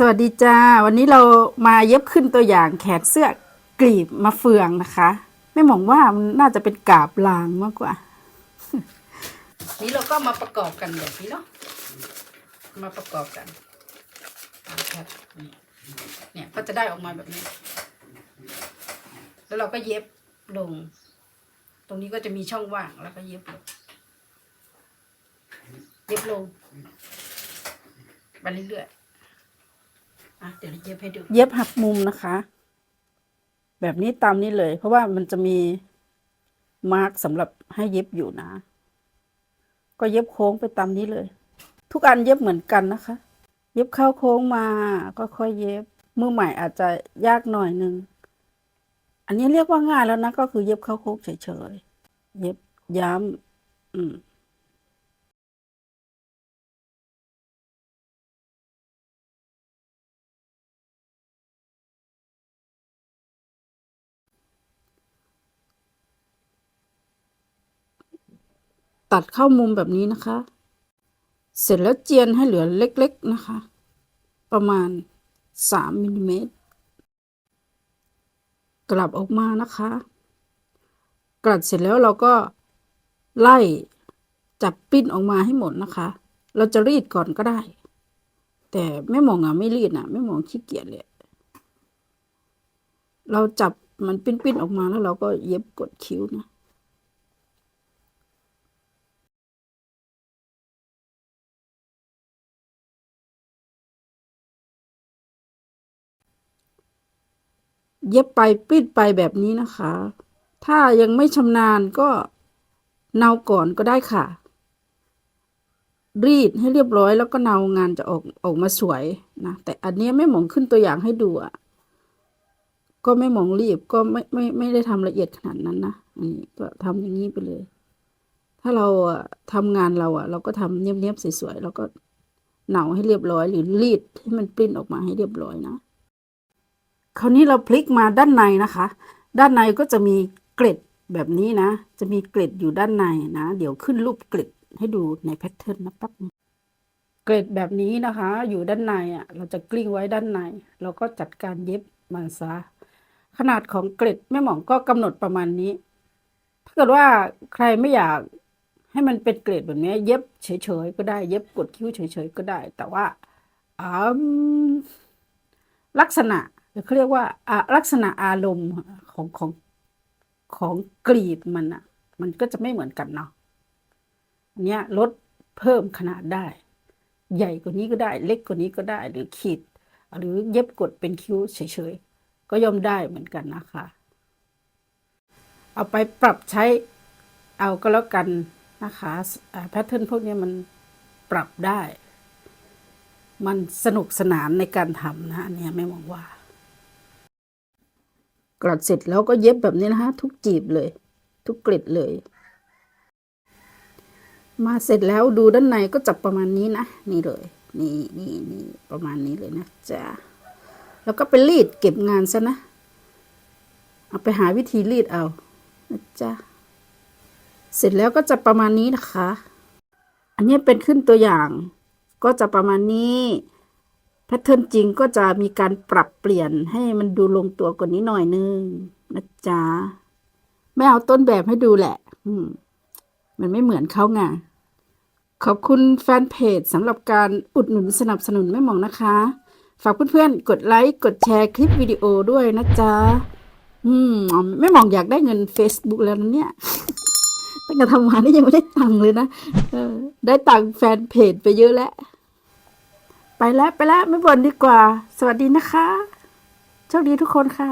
สวัสดีจ้า วันนี้เรามาเย็บขึ้นตัวอย่างแขนเสื้อกลีบมาเฟืองนะคะ ไม่มองว่ามันน่าจะเป็นกาบลางมากกว่า นี้เราก็มาประกอบกันแบบนี้เนาะมาประกอบกันนะคบนี่เนี่ยก็จะได้ออกมาแบบนี้ แล้วเราก็เย็บลง ตรงนี้ก็จะมีช่องว่างแล้วก็เย็บลงเย็บลงไปเรื่อยๆ อะเดี๋ยวเราเย็บให้ดู เย็บหักมุมนะคะ แบบนี้ตามนี้เลย เพราะว่ามันจะมีมาร์กสำหรับให้เย็บอยู่นะ ก็เย็บโค้งไปตามนี้เลย ทุกอันเย็บเหมือนกันนะคะ เย็บเข้าโค้งมาก็ค่อยเย็บมือใหม่อาจจะยากหน่อยนึงอันนี้เรียกว่าง่ายแล้วนะ ก็คือเย็บเข้าโค้งเฉยๆเย็บย้ำอืม ตัดเข้ามุมแบบนี้นะคะ เสร็จแล้วเจียนให้เหลือเล็กๆนะคะ ประมาณสามมิลลิเมตรกลับออกมานะคะ กลัดเสร็จแล้วเราก็ไล่จับปิ้นออกมาให้หมดนะคะ เราจะรีดก่อนก็ได้ แต่แม่หมองอะไม่รีดอะแม่หมองขี้เกียจเลยเราจับมันปิ้นๆออกมาแล้วเราก็เย็บกดคิ้วนะ เย็บไปปิดไปแบบนี้นะคะ ถ้ายังไม่ชำนาญก็เนาก่อนก็ได้ค่ะ รีดให้เรียบร้อยแล้วก็เนางานจะออกออกมาสวยนะแต่อันนี้ยแม่หมองขึ้นตัวอย่างให้ดูอะก็ไม่หมองรีบก็ไม่ไม่ไม่ได้ทำละเอียดขนาดนั้นนะอันนี้ก็ทำอย่างนี้ไปเลย ถ้าเราอะทำงานเราอะเราก็ทำเนียบๆสวยๆแล้วก็เหนาให้เรียบร้อย หรือรีดให้มันปริ้นออกมาให้เรียบร้อยนะ คราวนี้เราพลิกมาด้านในนะคะ ด้านในก็จะมีเกล็ดแบบนี้นะ จะมีเกล็ดอยู่ด้านในนะ เดี๋ยวขึ้นรูปเกล็ดให้ดูในแพทเทิร์นนะแป๊บเกล็ดแบบนี้นะคะ อยู่ด้านในอะ เราจะกลิ้งไว้ด้านใน เราก็จัดการเย็บมันซะขนาดของเกล็ดแม่หมองก็กำหนดประมาณนี้ ถ้าเกิดว่าใครไม่อยากให้มันเป็นเกล็ดแบบนี้ เย็บเฉยๆก็ได้ เย็บกดคิ้วเฉยๆก็ได้ แต่ว่าลักษณะ เขาเรียกว่าลักษณะอารมณ์ของของของกรีบมันอะมันก็จะไม่เหมือนกันเนาะอันเนี้ยลดเพิ่มขนาดได้ ใหญ่กว่านี้ก็ได้เล็กกว่านี้ก็ได้หรือขีด หรือเย็บกดเป็นคิ้วเฉยๆ ก็ย่อมได้เหมือนกันนะคะ เอาไปปรับใช้เอาก็แล้วกันนะคะแพทเทิร์นพวกนี้มันปรับได้ มันสนุกสนานในการทำนะอันเนี้ยไม่มองว่า กลัดเสร็จแล้วก็เย็บแบบนี้นะคะทุกจีบเลย ทุกกล็ดเลย มาเสร็จแล้วดูด้านในก็จับประมาณนี้นะนี่เลย นี่นี่นี่ประมาณนี้เลยนะจ๊ะแล้วก็ไปรีดเก็บงานซะนะ เอาไปหาวิธีรีดเอานะจ๊ะเสร็จแล้วก็จะประมาณนี้นะคะ อันนี้เป็นขึ้นตัวอย่าง ก็จะประมาณนี้ แพทเทิร์นจริงก็จะมีการปรับเปลี่ยนให้มันดูลงตัวกว่านี้หน่อยนึงนะจ๊ะไม่เอาต้นแบบให้ดูแหละ อืม มันไม่เหมือนเขาไงขอบคุณแฟนเพจสำหรับการอุดหนุนสนับสนุนแม่หมองนะคะ ฝากเพื่อนๆ กดไลค์ กดแชร์คลิปวิดีโอด้วยนะจ๊ะ อืมแม่หมองอยากได้เงิน Facebook แล้วนะเนี่ยตั้งแต่ทำมานี่ยังไม่ได้ตังค์เลยนะได้ตังค์แฟนเพจไปเยอะแล้ว ไปแล้วไปแล้วไม่บ่นดีกว่า สวัสดีนะคะ โชคดีทุกคนค่ะ